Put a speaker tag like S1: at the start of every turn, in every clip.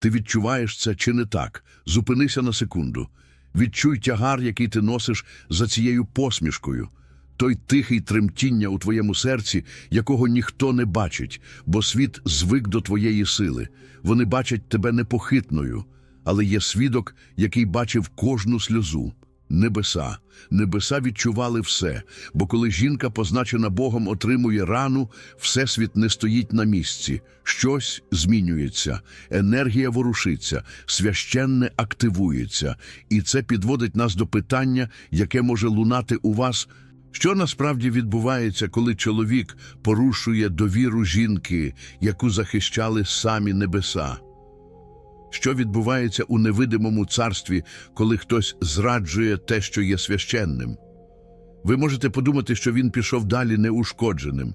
S1: Ти відчуваєш це чи не так? Зупинися на секунду. Відчуй тягар, який ти носиш за цією посмішкою. Той тихий тремтіння у твоєму серці, якого ніхто не бачить, бо світ звик до твоєї сили. Вони бачать тебе непохитною, але є свідок, який бачив кожну сльозу. Небеса. Небеса відчували все, бо коли жінка, позначена Богом, отримує рану, всесвіт не стоїть на місці. Щось змінюється, енергія ворушиться, священне активується. І це підводить нас до питання, яке може лунати у вас. Що насправді відбувається, коли чоловік порушує довіру жінки, яку захищали самі небеса? Що відбувається у невидимому царстві, коли хтось зраджує те, що є священним? Ви можете подумати, що він пішов далі неушкодженим.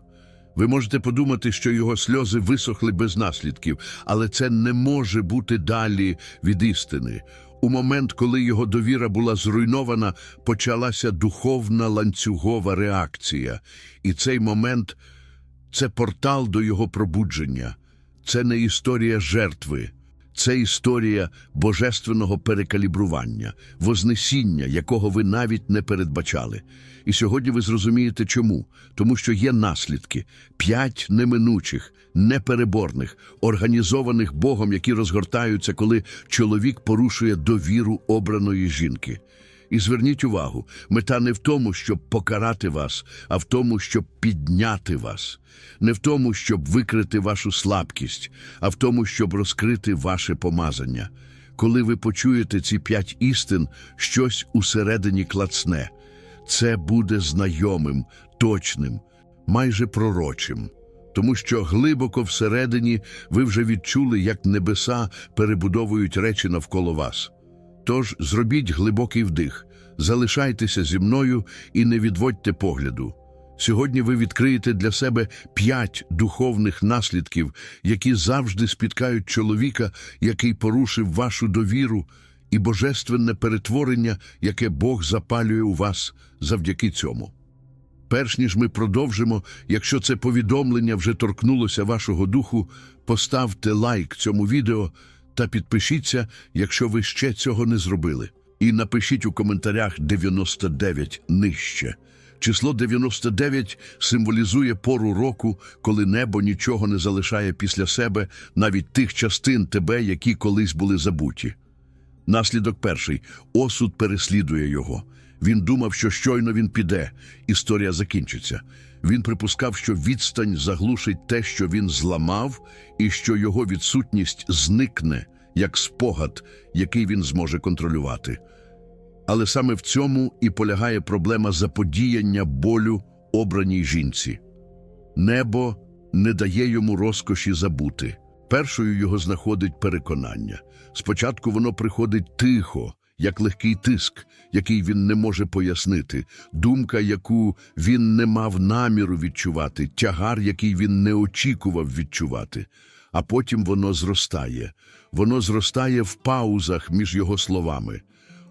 S1: Ви можете подумати, що його сльози висохли без наслідків, але це не може бути далі від істини. У момент, коли його довіра була зруйнована, почалася духовна ланцюгова реакція. І цей момент це портал до його пробудження. Це не історія жертви. Це історія божественного перекалібрування, вознесіння, якого ви навіть не передбачали. І сьогодні ви зрозумієте чому. Тому що є наслідки п'ять неминучих, непереборних, організованих Богом, які розгортаються, коли чоловік порушує довіру обраної жінки. І зверніть увагу, мета не в тому, щоб покарати вас, а в тому, щоб підняти вас, не в тому, щоб викрити вашу слабкість, а в тому, щоб розкрити ваше помазання. Коли ви почуєте ці п'ять істин, щось усередині клацне. Це буде знайомим, точним, майже пророчим. Тому що глибоко всередині ви вже відчули, як небеса перебудовують речі навколо вас. Тож зробіть глибокий вдих, залишайтеся зі мною і не відводьте погляду. Сьогодні ви відкриєте для себе п'ять духовних наслідків, які завжди спіткають чоловіка, який порушив вашу довіру, і божественне перетворення, яке Бог запалює у вас завдяки цьому. Перш ніж ми продовжимо, якщо це повідомлення вже торкнулося вашого духу, поставте лайк цьому відео та підпишіться, якщо ви ще цього не зробили. І напишіть у коментарях 99 нижче. Число 99 символізує пору року, коли небо нічого не залишає після себе, навіть тих частин тебе, які колись були забуті. Наслідок перший осуд переслідує його. Він думав, що щойно він піде, історія закінчиться. Він припускав, що відстань заглушить те, що він зламав, і що його відсутність зникне, як спогад, який він зможе контролювати. Але саме в цьому і полягає проблема заподіяння болю обраній жінці. Небо не дає йому розкоші забути. Першою його знаходить переконання. Спочатку воно приходить тихо, як легкий тиск, який він не може пояснити, думка, яку він не мав наміру відчувати, тягар, який він не очікував відчувати. А потім воно зростає. Воно зростає в паузах між його словами.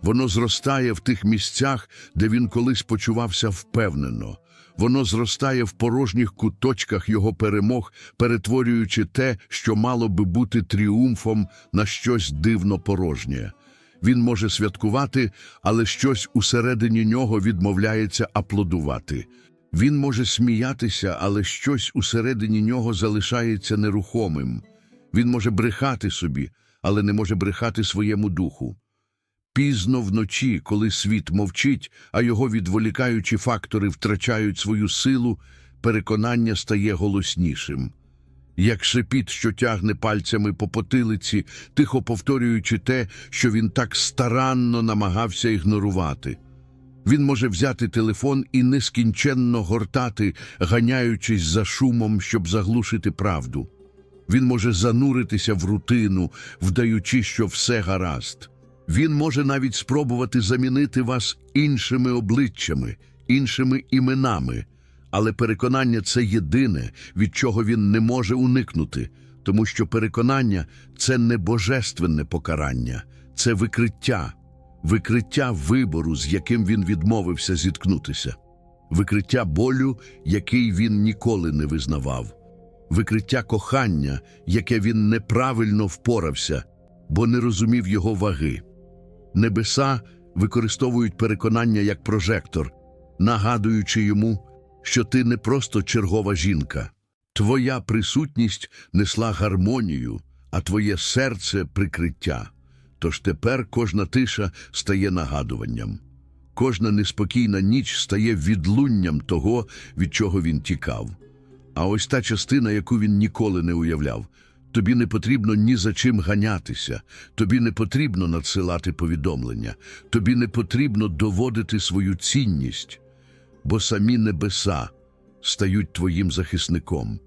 S1: Воно зростає в тих місцях, де він колись почувався впевнено. Воно зростає в порожніх куточках його перемог, перетворюючи те, що мало би бути тріумфом, на щось дивно порожнє. Він може святкувати, але щось усередині нього відмовляється аплодувати. Він може сміятися, але щось усередині нього залишається нерухомим. Він може брехати собі, але не може брехати своєму духу. Пізно вночі, коли світ мовчить, а його відволікаючі фактори втрачають свою силу, переконання стає голоснішим. Як шепіт, що тягне пальцями по потилиці, тихо повторюючи те, що він так старанно намагався ігнорувати. Він може взяти телефон і нескінченно гортати, ганяючись за шумом, щоб заглушити правду. Він може зануритися в рутину, вдаючи, що все гаразд. Він може навіть спробувати замінити вас іншими обличчями, іншими іменами, але переконання це єдине, від чого він не може уникнути, тому що переконання це не божественне покарання, це викриття, викриття вибору, з яким він відмовився зіткнутися, викриття болю, який він ніколи не визнавав, викриття кохання, яке він неправильно впорався, бо не розумів його ваги. Небеса використовують переконання як прожектор, нагадуючи йому, що ти не просто чергова жінка. Твоя присутність несла гармонію, а твоє серце прикриття. Тож тепер кожна тиша стає нагадуванням. Кожна неспокійна ніч стає відлунням того, від чого він тікав. А ось та частина, яку він ніколи не уявляв. Тобі не потрібно ні за чим ганятися, тобі не потрібно надсилати повідомлення, тобі не потрібно доводити свою цінність, бо самі небеса стають твоїм захисником.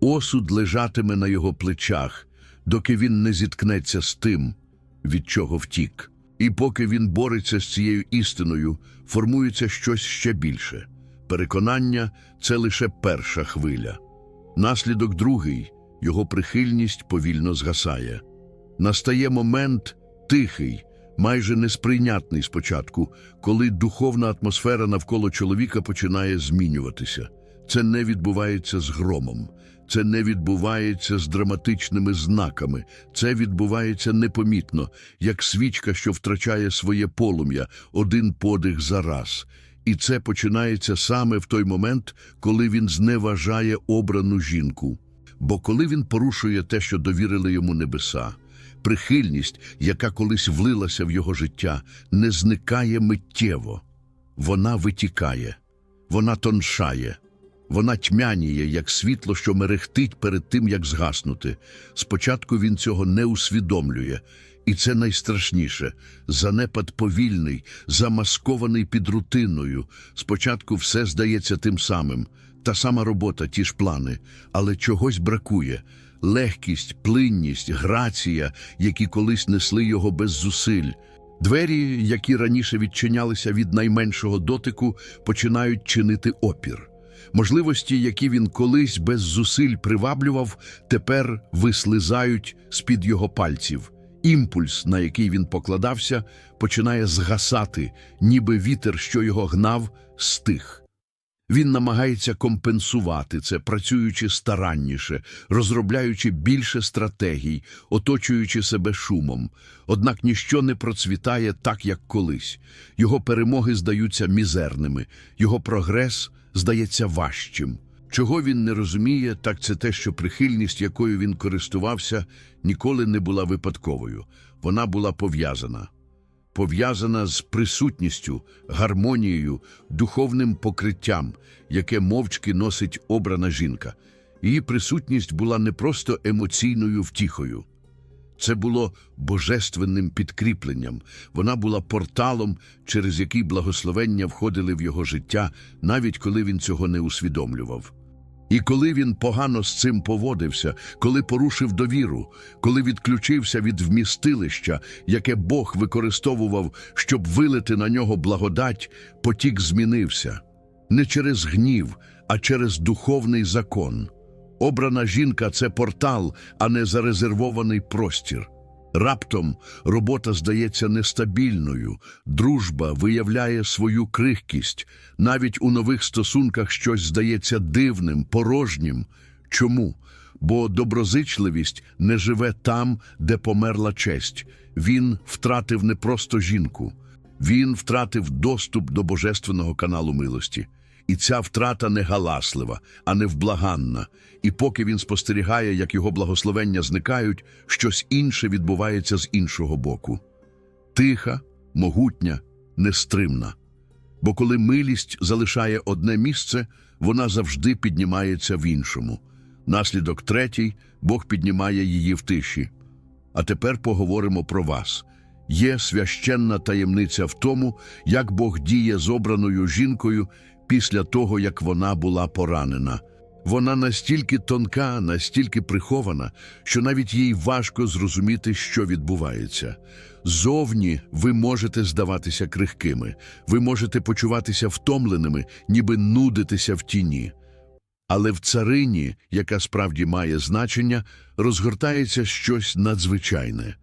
S1: Осуд лежатиме на його плечах, доки він не зіткнеться з тим, від чого втік. І поки він бореться з цією істиною, формується щось ще більше. Переконання це лише перша хвиля. Наслідок другий його прихильність повільно згасає. Настає момент тихий, майже несприйнятний спочатку, коли духовна атмосфера навколо чоловіка починає змінюватися. Це не відбувається з громом, це не відбувається з драматичними знаками, це відбувається непомітно, як свічка, що втрачає своє полум'я, один подих за раз. І це починається саме в той момент, коли він зневажає обрану жінку. Бо коли він порушує те, що довірили йому небеса, прихильність, яка колись влилася в його життя, не зникає миттєво. Вона витікає, вона тоншає, вона тьмяніє, як світло, що мерехтить перед тим, як згаснути. Спочатку він цього не усвідомлює. І це найстрашніше занепад повільний, замаскований під рутиною. Спочатку все здається тим самим, та сама робота, ті ж плани, але чогось бракує. Легкість, плинність, грація, які колись несли його без зусиль. Двері, які раніше відчинялися від найменшого дотику, починають чинити опір. Можливості, які він колись без зусиль приваблював, тепер вислизають з-під його пальців. Імпульс, на який він покладався, починає згасати, ніби вітер, що його гнав, стих. Він намагається компенсувати це, працюючи старанніше, розробляючи більше стратегій, оточуючи себе шумом. Однак ніщо не процвітає так, як колись. Його перемоги здаються мізерними, його прогрес здається важчим. Чого він не розуміє, так це те, що прихильність, якою він користувався, ніколи не була випадковою. Вона була пов'язана. Пов'язана з присутністю, гармонією, духовним покриттям, яке мовчки носить обрана жінка. Її присутність була не просто емоційною втіхою. Це було божественним підкріпленням. Вона була порталом, через який благословення входили в його життя, навіть коли він цього не усвідомлював. І коли він погано з цим поводився, коли порушив довіру, коли відключився від вмістилища, яке Бог використовував, щоб вилити на нього благодать, потік змінився не через гнів, а через духовний закон. Обрана жінка це портал, а не зарезервований простір. Раптом робота здається нестабільною, дружба виявляє свою крихкість, навіть у нових стосунках щось здається дивним, порожнім. Чому? Бо доброзичливість не живе там, де померла честь. Він втратив не просто жінку, він втратив доступ до божественного каналу милості. І ця втрата не галаслива, а невблаганна. І поки він спостерігає, як його благословення зникають, щось інше відбувається з іншого боку. Тиха, могутня, нестримна. Бо коли милість залишає одне місце, вона завжди піднімається в іншому. Наслідок третій Бог піднімає її в тиші. А тепер поговоримо про вас. Є священна таємниця в тому, як Бог діє з обраною жінкою після того, як вона була поранена. Вона настільки тонка, настільки прихована, що навіть їй важко зрозуміти, що відбувається. Зовні ви можете здаватися крихкими, ви можете почуватися втомленими, ніби нудитися в тіні. Але в царині, яка справді має значення, розгортається щось надзвичайне.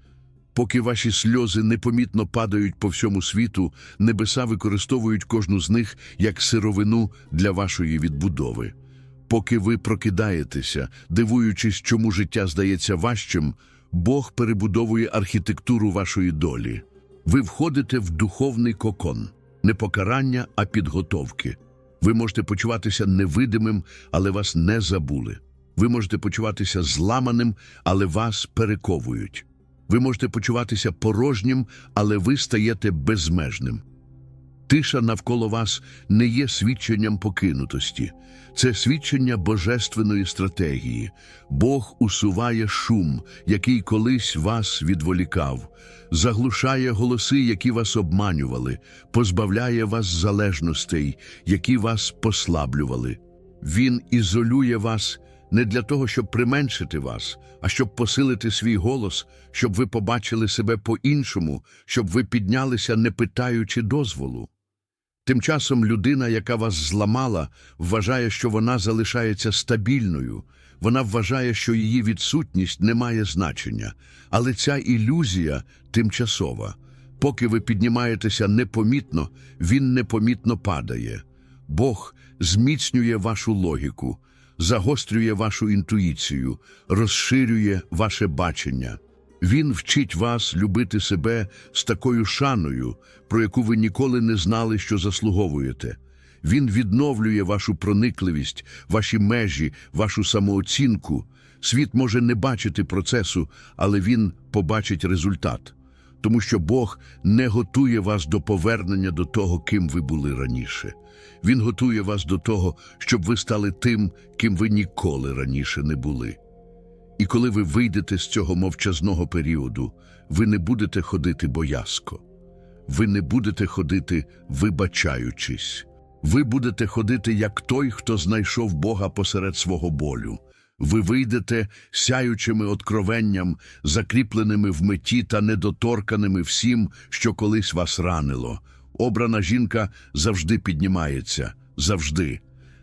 S1: Поки ваші сльози непомітно падають по всьому світу, небеса використовують кожну з них як сировину для вашої відбудови. Поки ви прокидаєтеся, дивуючись, чому життя здається важчим, Бог перебудовує архітектуру вашої долі. Ви входите в духовний кокон, не покарання, а підготовки. Ви можете почуватися невидимим, але вас не забули. Ви можете почуватися зламаним, але вас перековують. Ви можете почуватися порожнім, але ви стаєте безмежним. Тиша навколо вас не є свідченням покинутості, це свідчення божественної стратегії. Бог усуває шум, який колись вас відволікав, заглушає голоси, які вас обманювали, позбавляє вас залежностей, які вас послаблювали. Він ізолює вас не для того, щоб применшити вас, а щоб посилити свій голос, щоб ви побачили себе по-іншому, щоб ви піднялися, не питаючи дозволу. Тим часом людина, яка вас зламала, вважає, що вона залишається стабільною. Вона вважає, що її відсутність не має значення. Але ця ілюзія тимчасова. Поки ви піднімаєтеся непомітно, він непомітно падає. Бог зміцнює вашу логіку, загострює вашу інтуїцію, розширює ваше бачення. Він вчить вас любити себе з такою шаною, про яку ви ніколи не знали, що заслуговуєте. Він відновлює вашу проникливість, ваші межі, вашу самооцінку. Світ може не бачити процесу, але він побачить результат. Тому що Бог не готує вас до повернення до того, ким ви були раніше. Він готує вас до того, щоб ви стали тим, ким ви ніколи раніше не були. І коли ви вийдете з цього мовчазного періоду, ви не будете ходити боязко. Ви не будете ходити, вибачаючись. Ви будете ходити як той, хто знайшов Бога посеред свого болю. Ви вийдете сяючими откровенням, закріпленими в меті та недоторканими всім, що колись вас ранило. Обрана жінка завжди піднімається, завжди.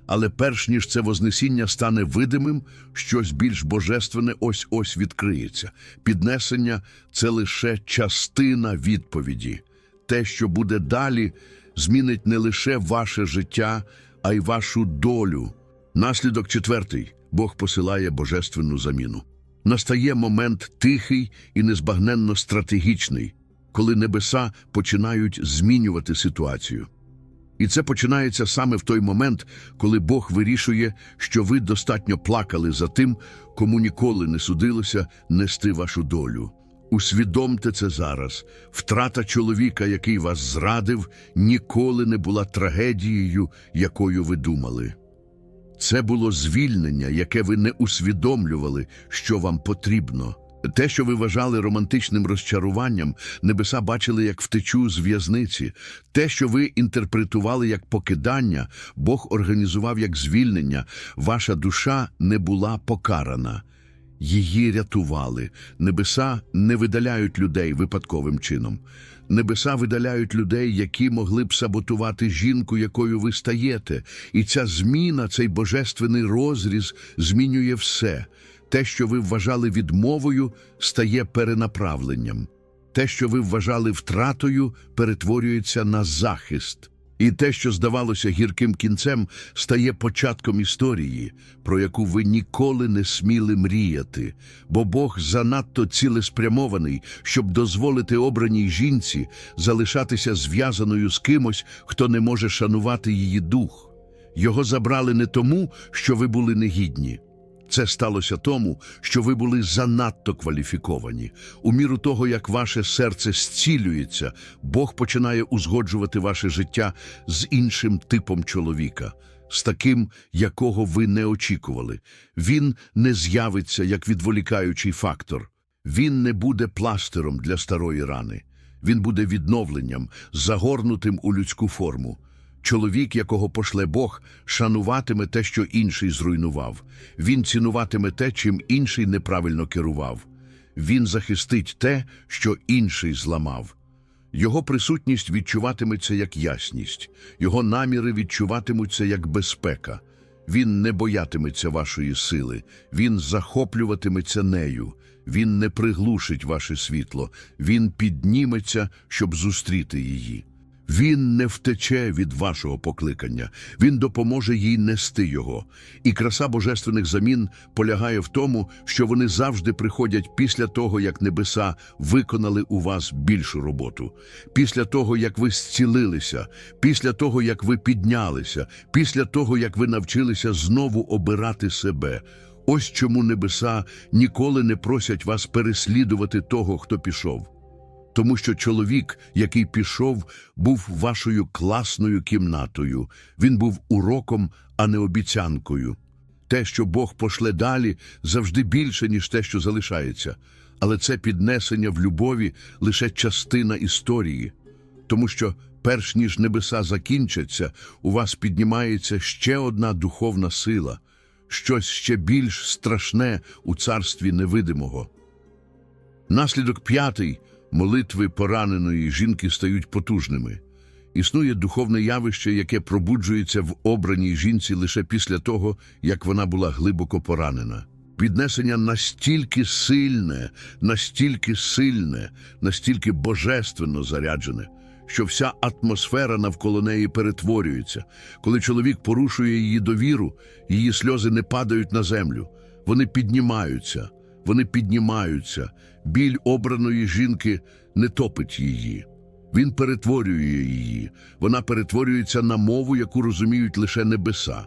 S1: Але перш ніж це вознесіння стане видимим, щось більш божественне ось-ось відкриється. Піднесення це лише частина відповіді. Те, що буде далі, змінить не лише ваше життя, а й вашу долю. Наслідок четвертий Бог посилає божественну заміну. Настає момент тихий і незбагненно стратегічний, коли небеса починають змінювати ситуацію. І це починається саме в той момент, коли Бог вирішує, що ви достатньо плакали за тим, кому ніколи не судилося нести вашу долю. Усвідомте це зараз. Втрата чоловіка, який вас зрадив, ніколи не була трагедією, якою ви думали. Це було звільнення, яке ви не усвідомлювали, що вам потрібно. Те, що ви вважали романтичним розчаруванням, небеса бачили як втечу з в'язниці. Те, що ви інтерпретували як покидання, Бог організував як звільнення. Ваша душа не була покарана. Її рятували. Небеса не видаляють людей випадковим чином. Небеса видаляють людей, які могли б саботувати жінку, якою ви стаєте. І ця зміна, цей божественний розріз змінює все. Те, що ви вважали відмовою, стає перенаправленням. Те, що ви вважали втратою, перетворюється на захист. І те, що здавалося гірким кінцем, стає початком історії, про яку ви ніколи не сміли мріяти, бо Бог занадто цілеспрямований, щоб дозволити обраній жінці залишатися зв'язаною з кимось, хто не може шанувати її дух. Його забрали не тому, що ви були негідні. Це сталося тому, що ви були занадто кваліфіковані. У міру того, як ваше серце зцілюється, Бог починає узгоджувати ваше життя з іншим типом чоловіка, з таким, якого ви не очікували. Він не з'явиться як відволікаючий фактор. Він не буде пластиром для старої рани. Він буде відновленням, загорнутим у людську форму. Чоловік, якого пошле Бог, шануватиме те, що інший зруйнував. Він цінуватиме те, чим інший неправильно керував. Він захистить те, що інший зламав. Його присутність відчуватиметься як ясність, його наміри відчуватимуться як безпека. Він не боятиметься вашої сили, він захоплюватиметься нею, він не приглушить ваше світло, він підніметься, щоб зустріти її. Він не втече від вашого покликання, він допоможе їй нести його. І краса божественних замін полягає в тому, що вони завжди приходять після того, як небеса виконали у вас більшу роботу, після того, як ви зцілилися, після того, як ви піднялися, після того, як ви навчилися знову обирати себе. Ось чому небеса ніколи не просять вас переслідувати того, хто пішов. Тому що чоловік, який пішов, був вашою класною кімнатою. Він був уроком, а не обіцянкою. Те, що Бог пошле далі, завжди більше, ніж те, що залишається. Але це піднесення в любові лише частина історії. Тому що, перш ніж небеса закінчаться, у вас піднімається ще одна духовна сила, щось ще більш страшне у царстві невидимого. Наслідок п'ятий молитви пораненої жінки стають потужними. Існує духовне явище, яке пробуджується в обраній жінці лише після того, як вона була глибоко поранена. Піднесення настільки сильне, настільки сильне, настільки божественно заряджене, що вся атмосфера навколо неї перетворюється. Коли чоловік порушує її довіру, її сльози не падають на землю, вони піднімаються. Вони піднімаються. Біль обраної жінки не топить її. Він перетворює її. Вона перетворюється на мову, яку розуміють лише небеса.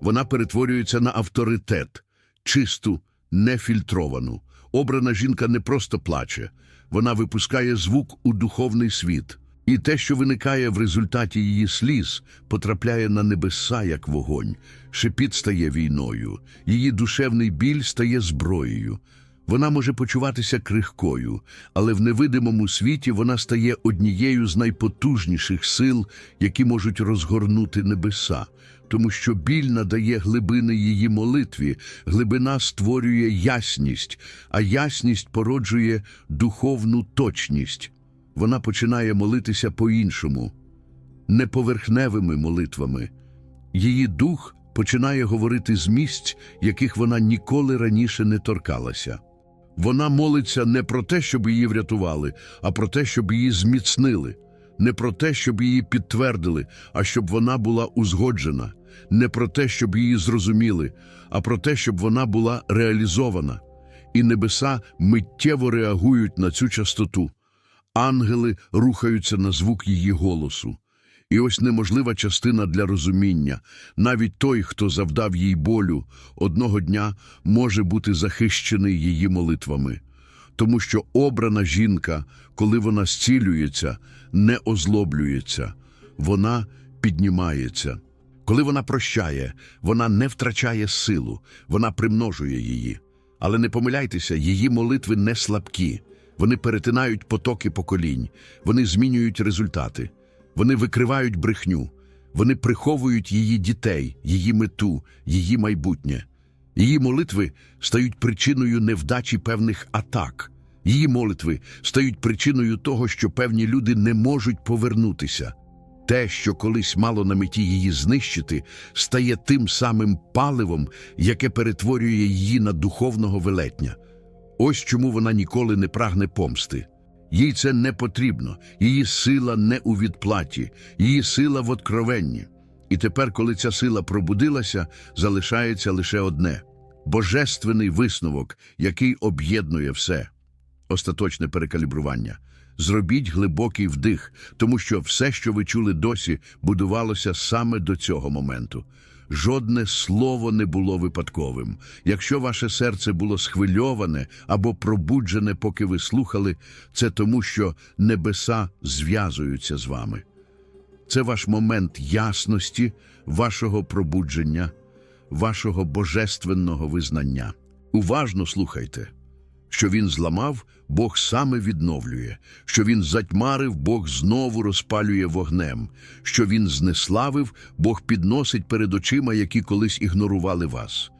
S1: Вона перетворюється на авторитет, чисту, нефільтровану. Обрана жінка не просто плаче, вона випускає звук у духовний світ. І те, що виникає в результаті її сліз, потрапляє на небеса, як вогонь. Шепіт стає війною, її душевний біль стає зброєю. Вона може почуватися крихкою, але в невидимому світі вона стає однією з найпотужніших сил, які можуть розгорнути небеса. Тому що біль надає глибини її молитві, глибина створює ясність, а ясність породжує духовну точність. Вона починає молитися по-іншому, не поверхневими молитвами. Її дух починає говорити з місць, яких вона ніколи раніше не торкалася. Вона молиться не про те, щоб її врятували, а про те, щоб її зміцнили, не про те, щоб її підтвердили, а щоб вона була узгоджена, не про те, щоб її зрозуміли, а про те, щоб вона була реалізована. І небеса миттєво реагують на цю частоту. Ангели рухаються на звук її голосу. І ось неможлива частина для розуміння. Навіть той, хто завдав їй болю, одного дня може бути захищений її молитвами. Тому що обрана жінка, коли вона зцілюється, не озлоблюється, вона піднімається. Коли вона прощає, вона не втрачає силу, вона примножує її. Але не помиляйтеся, її молитви не слабкі. Вони перетинають потоки поколінь, вони змінюють результати, вони викривають брехню, вони приховують її дітей, її мету, її майбутнє. Її молитви стають причиною невдачі певних атак. Її молитви стають причиною того, що певні люди не можуть повернутися. Те, що колись мало на меті її знищити, стає тим самим паливом, яке перетворює її на духовного велетня. Ось чому вона ніколи не прагне помсти. Їй це не потрібно, її сила не у відплаті, її сила в откровенні. І тепер, коли ця сила пробудилася, залишається лише одне божественний висновок, який об'єднує все. Остаточне перекалібрування. Зробіть глибокий вдих, тому що все, що ви чули досі, будувалося саме до цього моменту. Жодне слово не було випадковим. Якщо ваше серце було схвильоване або пробуджене, поки ви слухали, це тому, що небеса зв'язуються з вами. Це ваш момент ясності, вашого пробудження, вашого божественного визнання. Уважно слухайте. Що він зламав, Бог саме відновлює, що він затьмарив, Бог знову розпалює вогнем, що він знеславив, Бог підносить перед очима, які колись ігнорували вас.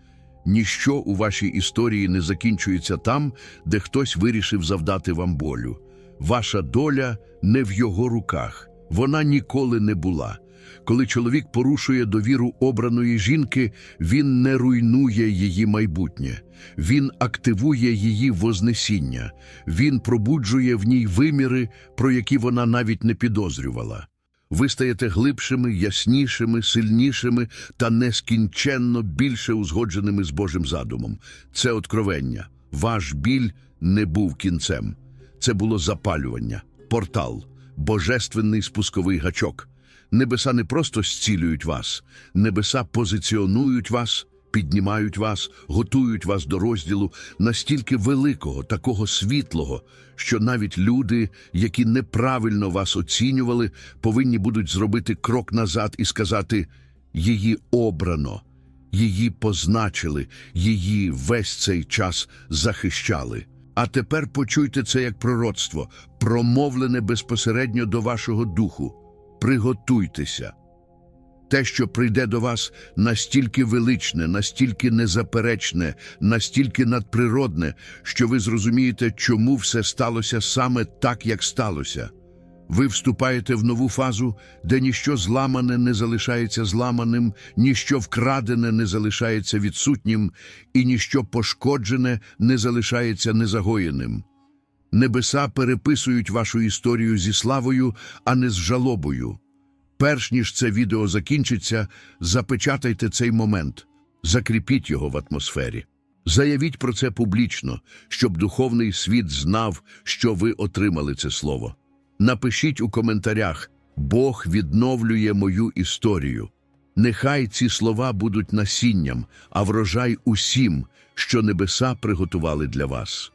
S1: Ніщо у вашій історії не закінчується там, де хтось вирішив завдати вам болю. Ваша доля не в його руках, вона ніколи не була. Коли чоловік порушує довіру обраної жінки, він не руйнує її майбутнє, він активує її вознесіння, він пробуджує в ній виміри, про які вона навіть не підозрювала. Ви стаєте глибшими, яснішими, сильнішими та нескінченно більше узгодженими з Божим задумом. Це откровення. Ваш біль не був кінцем. Це було запалювання, портал, божественний спусковий гачок. Небеса не просто зцілюють вас, небеса позиціонують вас, піднімають вас, готують вас до розділу настільки великого, такого світлого, що навіть люди, які неправильно вас оцінювали, повинні будуть зробити крок назад і сказати «Її обрано». Її позначили, її весь цей час захищали. А тепер почуйте це як пророцтво, промовлене безпосередньо до вашого духу. Приготуйтеся. Те, що прийде до вас, настільки величне, настільки незаперечне, настільки надприродне, що ви зрозумієте, чому все сталося саме так, як сталося. Ви вступаєте в нову фазу, де ніщо зламане не залишається зламаним, ніщо вкрадене не залишається відсутнім, і ніщо пошкоджене не залишається незагоєним. Небеса переписують вашу історію зі славою, а не з жалобою. Перш ніж це відео закінчиться, запечатайте цей момент, закріпіть його в атмосфері. Заявіть про це публічно, щоб духовний світ знав, що ви отримали це слово. Напишіть у коментарях Бог відновлює мою історію. Нехай ці слова будуть насінням, а врожай усім, що небеса приготували для вас.